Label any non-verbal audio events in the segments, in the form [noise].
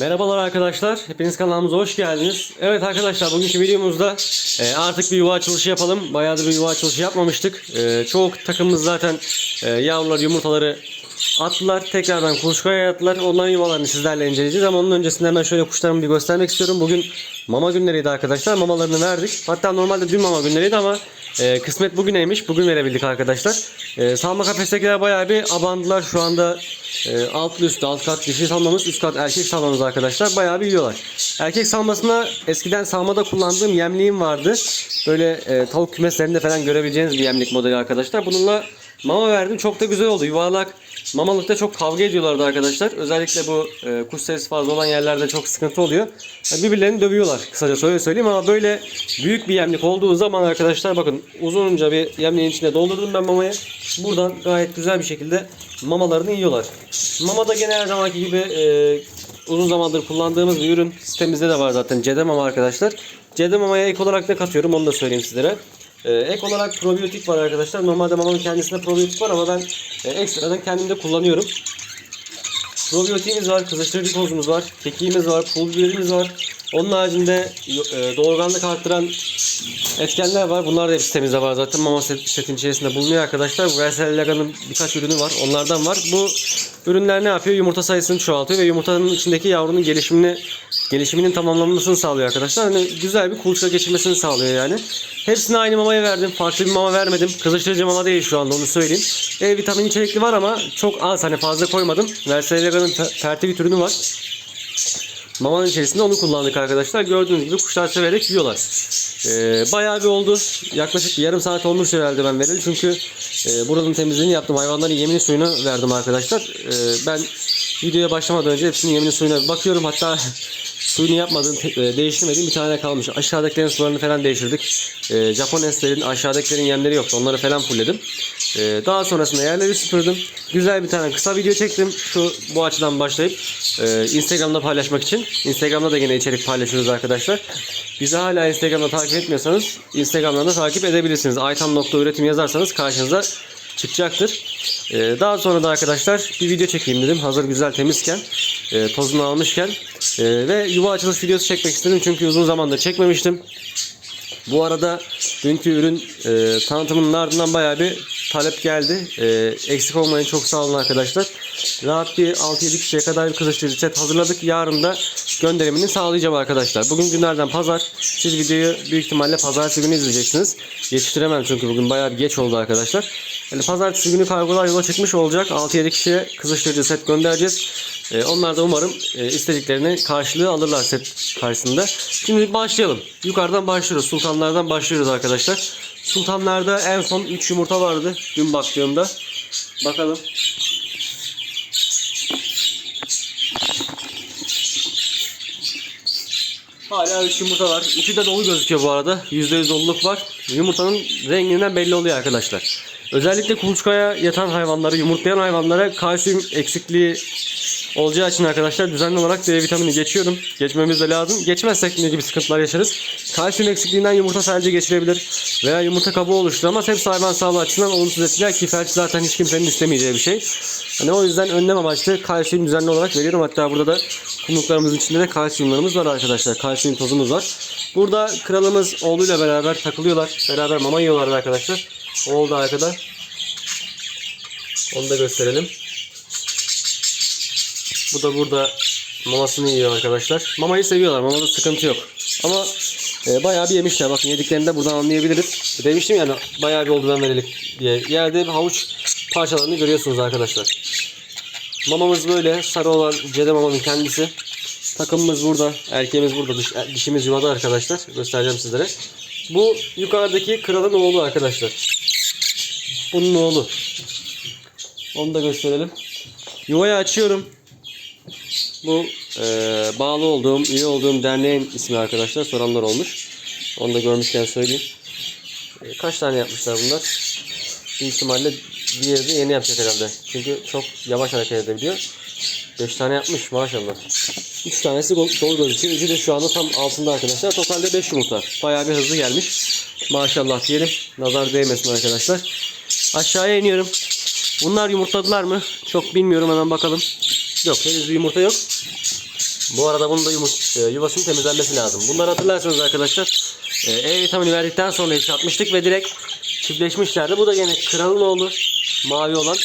Merhabalar arkadaşlar. Hepiniz kanalımıza hoş geldiniz. Evet arkadaşlar bugünkü videomuzda e, artık bir yuva açılışı yapalım. Bayağıdır bir yuva açılışı yapmamıştık. E, çoğu takımımız zaten e, yavrular yumurtaları attılar. Tekrardan kuluçkaya attılar. Onların yuvalarını sizlerle inceleyeceğiz. Ama onun öncesinde hemen şöyle kuşlarımı bir göstermek istiyorum. Bugün mama günleriydi arkadaşlar. Mamalarını verdik. Hatta normalde dün mama günleriydi ama e, kısmet bugüneymiş. Bugün verebildik arkadaşlar. E, salma kafestekiler bayağı bir abandılar. Şu anda e, altlı üstü alt kat dişi salmamız üst kat erkek salmamız arkadaşlar bayağı bir yiyorlar. Erkek salmasına eskiden salmada kullandığım yemliğim vardı. Böyle e, tavuk kümeslerinde falan görebileceğiniz bir yemlik modeli arkadaşlar. Bununla mama verdim çok da güzel oldu. Yuvarlak mamalıkta çok kavga ediyorlardı arkadaşlar. Özellikle bu e, kuş sayısı fazla olan yerlerde çok sıkıntı oluyor. Yani birbirlerini dövüyorlar kısaca öyle söyleyeyim ama böyle büyük bir yemlik olduğu zaman arkadaşlar bakın uzunca bir yemliğin içine doldurdum ben mamayı. Buradan gayet güzel bir şekilde mamalarını yiyorlar. Mama da gene her zamanki gibi e, uzun zamandır kullandığımız bir ürün. Sitemizde de var zaten Cede Mama arkadaşlar. Cede Mama'ya ek olarak ne katıyorum onu da söyleyeyim sizlere. E, ek olarak probiyotik var arkadaşlar. Normalde mamanın kendisinde probiyotik var ama ben e, ekstradan kendim de kullanıyorum. Probiyotiğimiz var, kızıştırıcı tozumuz var, kekiğimiz var, pul biberimiz var. Onun haricinde e, doğurganlık arttıran etkenler var. Bunlar da hep sitemizde var zaten. Mama set, setin içerisinde bulunuyor arkadaşlar. Bu Versel Laga'nın birkaç ürünü var. Onlardan var. Bu ürünler ne yapıyor? Yumurta sayısını çoğaltıyor ve yumurtanın içindeki yavrunun gelişimini gelişiminin tamamlanmasını sağlıyor arkadaşlar. Hani güzel bir kuluçka geçirmesini sağlıyor yani. Hepsine aynı mamaya verdim. Farklı bir mama vermedim. Kızıştırıcı mama değil şu anda onu söyleyeyim. E vitamin içerikli var ama çok az hani fazla koymadım. Versel Laga'nın fertivit ürünü var. Mamanın içerisinde onu kullandık arkadaşlar. Gördüğünüz gibi kuşlar severek yiyorlar. Ee, bayağı bir oldu. Yaklaşık bir yarım saat olmuş herhalde ben vereli. Çünkü e, buranın temizliğini yaptım. Hayvanların yemini suyunu verdim arkadaşlar. Ee, ben videoya başlamadan önce hepsinin yemini suyuna bakıyorum. Hatta [laughs] suyunu yapmadığım, e, değiştirmediğim bir tane kalmış. Aşağıdakilerin sularını falan değiştirdik. Ee, Japon eslerin aşağıdakilerin yemleri yoktu. Onları falan fullledim. Ee, daha sonrasında yerleri süpürdüm. Güzel bir tane kısa video çektim. Şu bu açıdan başlayıp e, Instagram'da paylaşmak için. Instagram'da da yine içerik paylaşıyoruz arkadaşlar. Bizi hala Instagram'da takip etmiyorsanız Instagram'dan da takip edebilirsiniz. Aytan.üretim yazarsanız karşınıza çıkacaktır. Ee, daha sonra da arkadaşlar bir video çekeyim dedim. Hazır güzel temizken, e, tozunu almışken e, ve yuva açılış videosu çekmek istedim. Çünkü uzun zamandır çekmemiştim. Bu arada dünkü ürün e, tanıtımının ardından bayağı bir talep geldi. E, eksik olmayın çok sağ olun arkadaşlar. Rahat bir 6-7 kişiye kadar bir kızıştırıcı set hazırladık. Yarın da gönderimini sağlayacağım arkadaşlar. Bugün günlerden pazar. Siz videoyu büyük ihtimalle pazartesi günü izleyeceksiniz. Yetiştiremem çünkü bugün bayağı bir geç oldu arkadaşlar. Yani pazartesi günü kargolar yola çıkmış olacak. 6-7 kişiye kızıştırıcı set göndereceğiz. E, onlar da umarım e, istediklerini karşılığı alırlar set karşısında. Şimdi başlayalım. Yukarıdan başlıyoruz. Sultanlardan başlıyoruz arkadaşlar. Sultanlarda en son 3 yumurta vardı. Dün baktığımda. Bakalım. Hala 3 yumurta var. Üçü de dolu gözüküyor bu arada. %100 doluluk var. Yumurtanın renginden belli oluyor arkadaşlar. Özellikle kuluçkaya yatan hayvanlara, yumurtlayan hayvanlara kalsiyum eksikliği olacağı için arkadaşlar düzenli olarak D vitamini geçiyorum. Geçmemiz de lazım. Geçmezsek ne gibi sıkıntılar yaşarız? Kalsiyum eksikliğinden yumurta felci geçirebilir veya yumurta kabuğu oluşturamaz. Hepsi hayvan sağlığı açısından olumsuz etkiler ki felç zaten hiç kimsenin istemeyeceği bir şey. Hani o yüzden önlem amaçlı kalsiyum düzenli olarak veriyorum. Hatta burada da kumluklarımızın içinde de kalsiyumlarımız var arkadaşlar. Kalsiyum tozumuz var. Burada kralımız oğluyla beraber takılıyorlar. Beraber mama yiyorlar arkadaşlar. Oğul da arkada. Onu da gösterelim. Bu da burada mamasını yiyor arkadaşlar. Mamayı seviyorlar. Mamada sıkıntı yok. Ama e, bayağı bir yemişler. Bakın yediklerini de buradan anlayabiliriz. Demiştim yani bayağı bir oldu ben verelik diye. Yerde havuç parçalarını görüyorsunuz arkadaşlar. Mamamız böyle. Sarı olan cede mamamın kendisi. Takımımız burada. Erkeğimiz burada. Dış, dişimiz yuvada arkadaşlar. Göstereceğim sizlere. Bu yukarıdaki kralın oğlu arkadaşlar. Bunun oğlu. Onu da gösterelim. Yuvayı açıyorum. Bu e, bağlı olduğum, üye olduğum derneğin ismi arkadaşlar. Soranlar olmuş. Onu da görmüşken söyleyeyim. E, kaç tane yapmışlar bunlar? Büyük ihtimalle diğeri de yeni yapacak herhalde. Çünkü çok yavaş hareket edebiliyor. 5 tane yapmış maşallah. 3 tanesi dolu gözüküyor. Üçü de şu anda tam altında arkadaşlar. Totalde 5 yumurta. Bayağı bir hızlı gelmiş. Maşallah diyelim. Nazar değmesin arkadaşlar. Aşağıya iniyorum. Bunlar yumurtladılar mı? Çok bilmiyorum hemen bakalım. Yok henüz yumurta yok. Bu arada bunun da yumurt, e, yuvasının temizlenmesi lazım. Bunları hatırlarsanız arkadaşlar e, E vitamini verdikten sonra iş atmıştık ve direkt çiftleşmişlerdi. Bu da gene kralın oğlu. Mavi olan.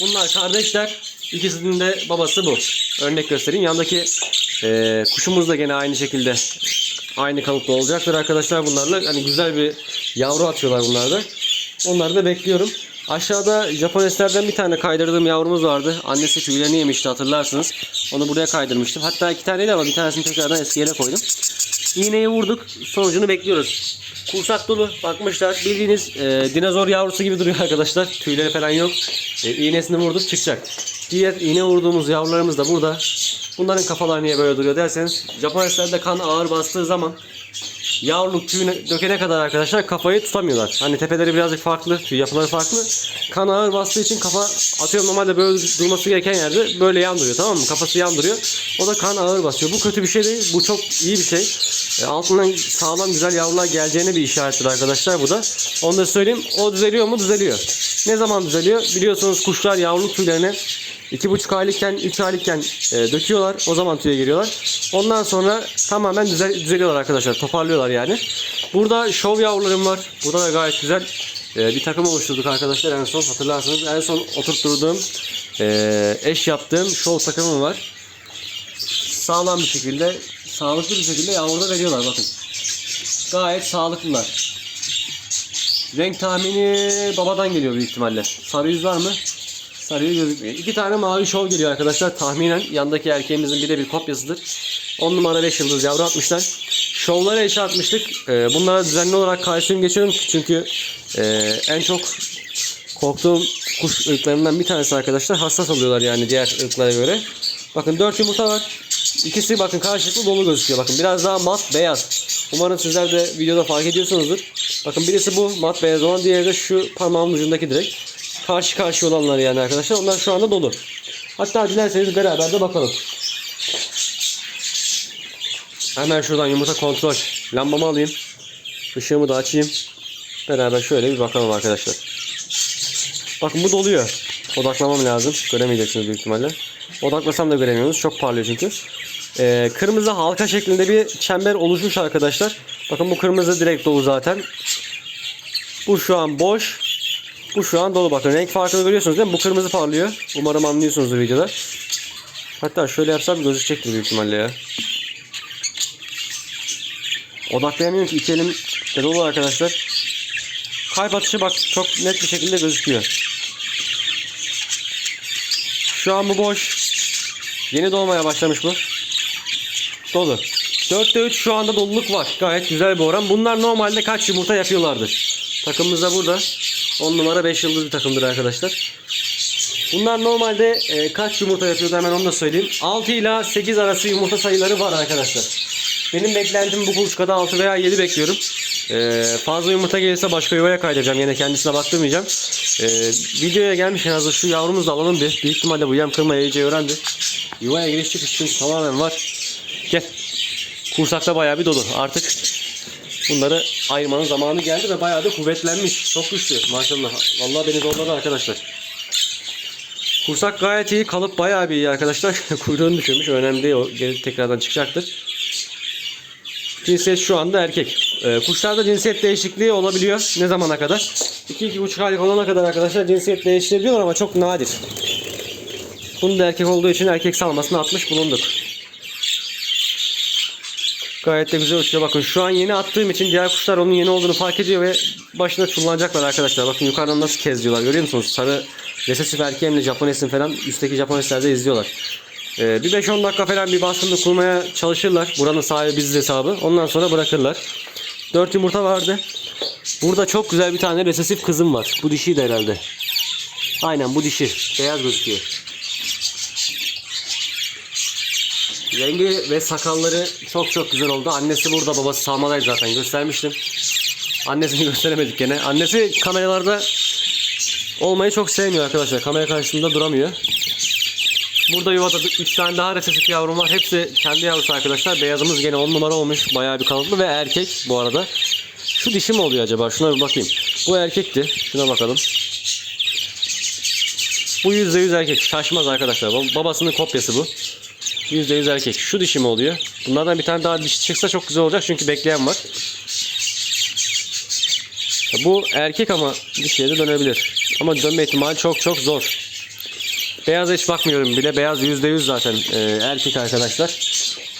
Bunlar kardeşler. İkisinin de babası bu. Örnek göstereyim. Yandaki e, kuşumuz da gene aynı şekilde aynı kalıpta olacaktır arkadaşlar bunlarla. Hani güzel bir yavru atıyorlar bunlar da. Onları da bekliyorum. Aşağıda Japoneslerden bir tane kaydırdığım yavrumuz vardı. Annesi tüylerini yemişti hatırlarsınız. Onu buraya kaydırmıştım. Hatta iki taneydi ama bir tanesini tekrardan eski yere koydum. İğneyi vurduk. Sonucunu bekliyoruz. Kursak dolu bakmışlar. Bildiğiniz e, dinozor yavrusu gibi duruyor arkadaşlar. Tüyleri falan yok. E, iğnesini vurduk çıkacak. Diğer iğne vurduğumuz yavrularımız da burada. Bunların kafalar niye böyle duruyor derseniz Japoneslerde kan ağır bastığı zaman yavruluk tüyünü dökene kadar arkadaşlar kafayı tutamıyorlar. Hani tepeleri birazcık farklı, tüy yapıları farklı. Kan ağır bastığı için kafa atıyorum normalde böyle durması gereken yerde böyle yan duruyor tamam mı? Kafası yan duruyor. O da kan ağır basıyor. Bu kötü bir şey değil. Bu çok iyi bir şey. E, altından sağlam güzel yavrular geleceğine bir işarettir arkadaşlar bu da. Onu da söyleyeyim. O düzeliyor mu? Düzeliyor. Ne zaman düzeliyor? Biliyorsunuz kuşlar yavruluk tüylerini 2,5 aylıkken 3 aylıkken e, döküyorlar. O zaman tüye giriyorlar. Ondan sonra tamamen düzel, düzeliyorlar arkadaşlar. Toparlıyorlar yani. Burada şov yavrularım var. Burada da gayet güzel e, bir takım oluşturduk arkadaşlar en son hatırlarsınız. En son oturtturduğum e, eş yaptığım şov takımım var. Sağlam bir şekilde sağlıklı bir şekilde yavruda veriyorlar bakın. Gayet sağlıklılar. Renk tahmini babadan geliyor büyük ihtimalle. Sarı yüz var mı? Sarı yüz gözükmüyor. İki tane mavi şov geliyor arkadaşlar. Tahminen yandaki erkeğimizin birebir kopyasıdır. 10 numara 5 yıldız yavru atmışlar. Şovlara eşe atmıştık. Ee, bunlara düzenli olarak kalsiyum geçiyorum. Çünkü e, en çok korktuğum kuş ırklarından bir tanesi arkadaşlar. Hassas oluyorlar yani diğer ırklara göre. Bakın 4 yumurta var. İkisi bakın karşılıklı dolu gözüküyor. Bakın biraz daha mat beyaz. Umarım sizler de videoda fark ediyorsunuzdur. Bakın birisi bu mat beyaz olan diğeri de şu parmağımın ucundaki direkt. Karşı karşı olanlar yani arkadaşlar. Onlar şu anda dolu. Hatta dilerseniz beraber de bakalım. Hemen şuradan yumurta kontrol. Lambamı alayım. Işığımı da açayım. Beraber şöyle bir bakalım arkadaşlar. Bakın bu doluyor. Odaklamam lazım. Göremeyeceksiniz büyük ihtimalle. Odaklasam da göremiyorsunuz. Çok parlıyor çünkü. Ee, kırmızı halka şeklinde bir çember oluşmuş arkadaşlar. Bakın bu kırmızı direkt dolu zaten. Bu şu an boş. Bu şu an dolu. Bakın renk farkını görüyorsunuz değil mi? Bu kırmızı parlıyor. Umarım anlıyorsunuzdur videoda. Hatta şöyle yapsam gözükecektir büyük ihtimalle ya. Odaklayamıyorum ki iki elim dolu arkadaşlar. Kalp atışı bak çok net bir şekilde gözüküyor. Şu an bu boş. Yeni dolmaya başlamış bu. Dolu. 4'te 3 şu anda doluluk var. Gayet güzel bir oran. Bunlar normalde kaç yumurta yapıyorlardır. Takımımız da burada. 10 numara 5 yıldız bir takımdır arkadaşlar. Bunlar normalde e, kaç yumurta yapıyordu hemen onu da söyleyeyim. 6 ile 8 arası yumurta sayıları var arkadaşlar. Benim beklentim bu kuluçkada 6 veya 7 bekliyorum. Ee, fazla yumurta gelirse başka yuvaya kaydıracağım. Yine kendisine baktırmayacağım. Ee, videoya gelmişken hazır şu yavrumuzu alalım bir. Büyük ihtimalle bu yem kırmayı iyice öğrendi. Yuvaya giriş çıkış tamamen var. Gel. Kursakta bayağı bir dolu. Artık bunları ayırmanın zamanı geldi ve bayağı da kuvvetlenmiş. Çok güçlü maşallah. Vallahi beni zorladı arkadaşlar. Kursak gayet iyi. Kalıp bayağı bir iyi arkadaşlar. [laughs] Kuyruğunu düşürmüş. Önemli değil. O geri tekrardan çıkacaktır. Cinsiyet şu anda erkek. Ee, kuşlarda cinsiyet değişikliği olabiliyor. Ne zamana kadar? 2-2,5 aylık olana kadar arkadaşlar cinsiyet değiştirebiliyorlar ama çok nadir. Bunu da erkek olduğu için erkek salmasını atmış bulunduk. Gayet de güzel uçuyor. Bakın şu an yeni attığım için diğer kuşlar onun yeni olduğunu fark ediyor ve başına çullanacaklar arkadaşlar. Bakın yukarıdan nasıl keziyorlar görüyor musunuz? Sarı resesif erkeğimle Japonesin falan üstteki Japoneslerde izliyorlar. Ee, bir 5-10 dakika falan bir baskınlık kurmaya çalışırlar. Buranın sahibi biziz hesabı. Ondan sonra bırakırlar. 4 yumurta vardı. Burada çok güzel bir tane resesif kızım var. Bu dişi de herhalde. Aynen bu dişi. Beyaz gözüküyor. Rengi ve sakalları çok çok güzel oldu. Annesi burada, babası sağmadaydı zaten. Göstermiştim. Annesini [laughs] gösteremedik gene. Annesi kameralarda olmayı çok sevmiyor arkadaşlar. Kamera karşısında duramıyor. Burada yuvada 3 tane daha resesif yavrum var. Hepsi kendi yavrusu arkadaşlar. Beyazımız gene 10 numara olmuş. Bayağı bir kalıplı ve erkek bu arada. Şu dişi mi oluyor acaba? Şuna bir bakayım. Bu erkekti. Şuna bakalım. Bu %100 erkek. Şaşmaz arkadaşlar. Bab- Babasının kopyası bu. %100 erkek. Şu dişi mi oluyor? Bunlardan bir tane daha dişi çıksa çok güzel olacak çünkü bekleyen var. Bu erkek ama dişiye de dönebilir. Ama dönme ihtimali çok çok zor. Beyaza hiç bakmıyorum bile. Beyaz %100 zaten e, erkek arkadaşlar.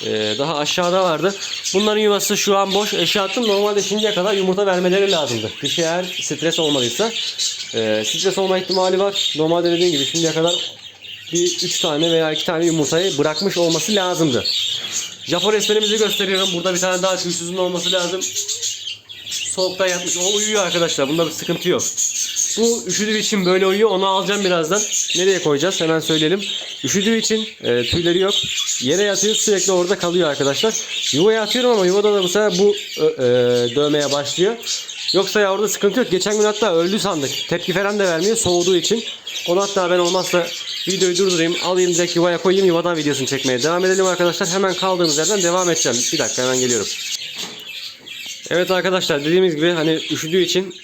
E, daha aşağıda vardı. Bunların yuvası şu an boş. Eşya attım. Normalde şimdiye kadar yumurta vermeleri lazımdı. Dişi eğer stres olmadıysa. E, stres olma ihtimali var. Normalde dediğim gibi şimdiye kadar bir 3 tane veya 2 tane yumurtayı bırakmış olması lazımdı. Japon resmenimizi gösteriyorum. Burada bir tane daha tüysüzün olması lazım. Soğukta yatmış. O uyuyor arkadaşlar. Bunda bir sıkıntı yok. Bu üşüdüğü için böyle uyuyor. Onu alacağım birazdan. Nereye koyacağız? Hemen söyleyelim. Üşüdüğü için e, tüyleri yok. Yere yatıyor sürekli orada kalıyor arkadaşlar. Yuvaya atıyorum ama yuvada da bu sefer bu e, dövmeye başlıyor. Yoksa yavruda sıkıntı yok. Geçen gün hatta öldü sandık. Tepki falan da vermiyor soğuduğu için. Onu hatta ben olmazsa videoyu durdurayım. Alayım direkt yuvaya koyayım. Yuvadan videosunu çekmeye devam edelim arkadaşlar. Hemen kaldığımız yerden devam edeceğim. Bir dakika hemen geliyorum. Evet arkadaşlar dediğimiz gibi hani üşüdüğü için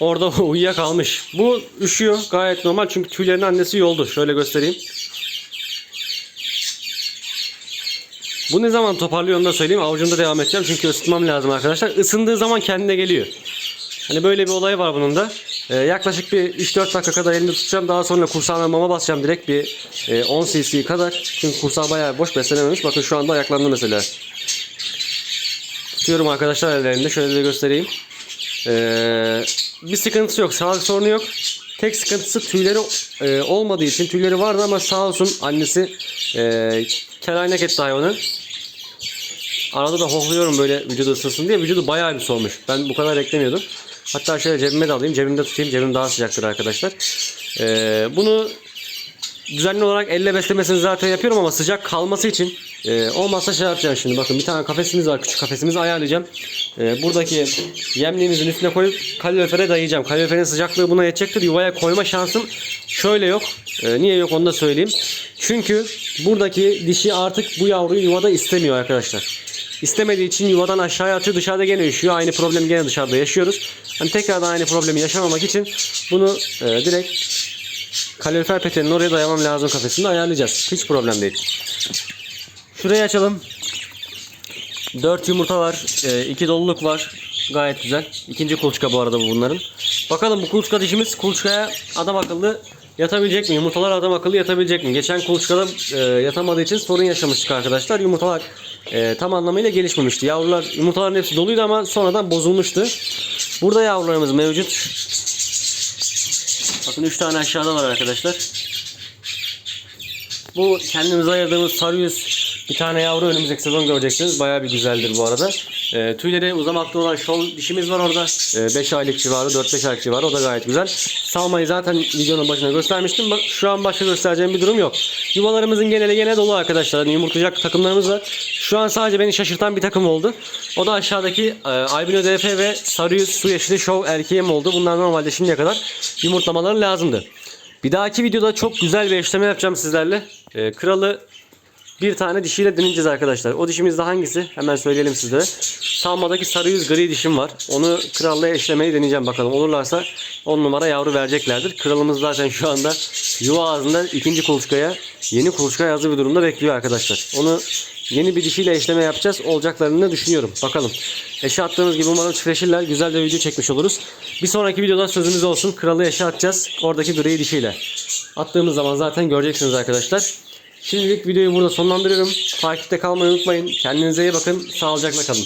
orada [laughs] uyuyakalmış. Bu üşüyor gayet normal çünkü tüylerin annesi yoldu. Şöyle göstereyim. Bu ne zaman toparlıyor onu da söyleyeyim. Avucumda devam edeceğim çünkü ısıtmam lazım arkadaşlar. Isındığı zaman kendine geliyor. Hani böyle bir olay var bunun da. Ee, yaklaşık bir 3-4 dakika kadar elinde tutacağım. Daha sonra kursağına mama basacağım direkt bir e, 10 cc kadar. Çünkü kursağı bayağı boş beslenememiş. Bakın şu anda ayaklandı mesela. Tutuyorum arkadaşlar ellerinde. Şöyle de göstereyim. Ee, bir sıkıntısı yok. Sağlık sorunu yok. Tek sıkıntısı tüyleri e, olmadığı için. Tüyleri vardı ama sağ olsun annesi e, kelaynak etti hayvanı. Arada da hohluyorum böyle vücudu ısınsın diye. Vücudu bayağı bir soğumuş. Ben bu kadar beklemiyordum. Hatta şöyle cebime de alayım. Cebimde tutayım. Cebim daha sıcaktır arkadaşlar. Ee, bunu düzenli olarak elle beslemesini zaten yapıyorum ama sıcak kalması için e, olmazsa şey yapacağım şimdi. Bakın bir tane kafesimiz var. Küçük kafesimizi ayarlayacağım. E, buradaki yemliğimizin üstüne koyup kalorifere dayayacağım. Kaloriferin sıcaklığı buna yetecektir. Yuvaya koyma şansım şöyle yok. E, niye yok onu da söyleyeyim. Çünkü buradaki dişi artık bu yavruyu yuvada istemiyor arkadaşlar. İstemediği için yuvadan aşağıya atıyor. Dışarıda gene üşüyor. Aynı problemi gene dışarıda yaşıyoruz. Hani tekrardan aynı problemi yaşamamak için bunu e, direkt kalorifer peteğinin oraya dayamam lazım kafesinde ayarlayacağız. Hiç problem değil. Şurayı açalım. 4 yumurta var. 2 doluluk var. Gayet güzel. İkinci kuluçka bu arada bu bunların. Bakalım bu kuluçka dişimiz kuluçkaya adam akıllı yatabilecek mi? Yumurtalar adam akıllı yatabilecek mi? Geçen kuluçkada e, yatamadığı için sorun yaşamıştık arkadaşlar. Yumurtalar e, tam anlamıyla gelişmemişti. Yavrular yumurtaların hepsi doluydu ama sonradan bozulmuştu. Burada yavrularımız mevcut. Bakın 3 tane aşağıda var arkadaşlar. Bu kendimize ayırdığımız sarı yüz bir tane yavru önümüzdeki sezon göreceksiniz. Bayağı bir güzeldir bu arada. E, tüyleri uzamakta olan şol dişimiz var orada. 5 aylık civarı, 4-5 aylık civarı. O da gayet güzel. Salmayı zaten videonun başına göstermiştim. Bak, şu an başka göstereceğim bir durum yok. Yuvalarımızın geneli gene dolu arkadaşlar. Hani yumurtlayacak takımlarımız var. Şu an sadece beni şaşırtan bir takım oldu. O da aşağıdaki e, Albino DF ve Sarı Yüz Su Yeşili Show erkeğim oldu. Bunlar normalde şimdiye kadar yumurtlamaları lazımdı. Bir dahaki videoda çok güzel bir eşleme yapacağım sizlerle. E, kralı bir tane dişiyle deneyeceğiz arkadaşlar. O dişimiz de hangisi? Hemen söyleyelim sizlere. Salmadaki sarı yüz gri dişim var. Onu kralla eşlemeyi deneyeceğim bakalım. Olurlarsa 10 numara yavru vereceklerdir. Kralımız zaten şu anda yuva ağzında ikinci kuluçkaya, yeni kuluçkaya hazır bir durumda bekliyor arkadaşlar. Onu yeni bir dişiyle eşleme yapacağız. Olacaklarını düşünüyorum. Bakalım. Eşe attığımız gibi umarım çiftleşirler. Güzel de video çekmiş oluruz. Bir sonraki videoda sözümüz olsun. Kralı eşe atacağız. Oradaki gri dişiyle. Attığımız zaman zaten göreceksiniz arkadaşlar. Şimdilik videoyu burada sonlandırıyorum. Takipte kalmayı unutmayın. Kendinize iyi bakın. Sağlıcakla kalın.